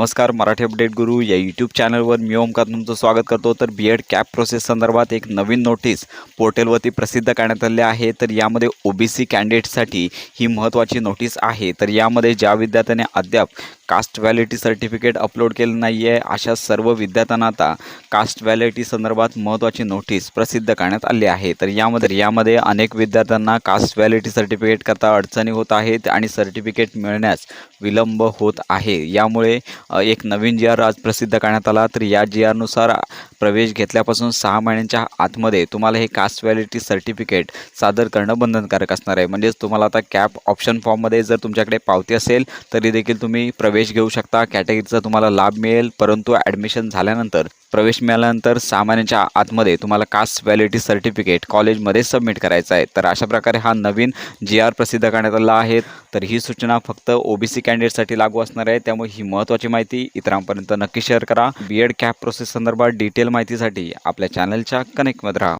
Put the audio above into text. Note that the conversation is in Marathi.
नमस्कार मराठी अपडेट गुरु या यूट्यूब चॅनलवर मी ओमकार तुमचं स्वागत करतो. तर बी एड कॅप प्रोसेस संदर्भात एक नवीन नोटीस पोर्टलवरती प्रसिद्ध करण्यात आली आहे. तर यामध्ये ओ बी सी कॅन्डिडेटसाठी ही महत्त्वाची नोटीस आहे. तर यामध्ये ज्या विद्यार्थ्याने अद्याप कास्ट व्हॅलिटी सर्टिफिकेट अपलोड केलं नाही आहे अशा सर्व विद्यार्थ्यांना आता कास्ट व्हॅलिटी संदर्भात महत्त्वाची नोटीस प्रसिद्ध करण्यात आली आहे. तर यामध्ये यामध्ये अनेक विद्यार्थ्यांना कास्ट व्हॅलिटी सर्टिफिकेट करता अडचणी होत आहेत आणि सर्टिफिकेट मिळण्यास विलंब होत आहे. यामुळे एक नवीन जी आर आज प्रसिद्ध करण्यात आला. तर या जी आरनुसार प्रवेश घेतल्यापासून सहा महिन्यांच्या आतमध्ये तुम्हाला हे कास्ट व्हॅलिटी सर्टिफिकेट सादर करणं बंधनकारक असणार आहे. म्हणजेच तुम्हाला आता कॅप ऑप्शन फॉर्ममध्ये जर तुमच्याकडे पावती असेल तरी देखील तुम्ही प्रवेश प्रवेश घेऊ शकता. कॅटेगरीचा तुम्हाला लाभ मिळेल. परंतु ॲडमिशन झाल्यानंतर प्रवेश मिळाल्यानंतर सामान्याच्या आतमध्ये तुम्हाला कास्ट व्हॅलिटी सर्टिफिकेट कॉलेजमध्ये सबमिट करायचं आहे. तर अशा प्रकारे हा नवीन जी आर प्रसिद्ध करण्यात आला आहे. तर ही सूचना फक्त ओ बी सी कॅन्डिडेटसाठी लागू असणार आहे. त्यामुळे ही महत्त्वाची माहिती इतरांपर्यंत नक्की शेअर करा. बी एड कॅप प्रोसेस संदर्भात डिटेल माहितीसाठी आपल्या चॅनलच्या कनेक्टमध्ये राहा.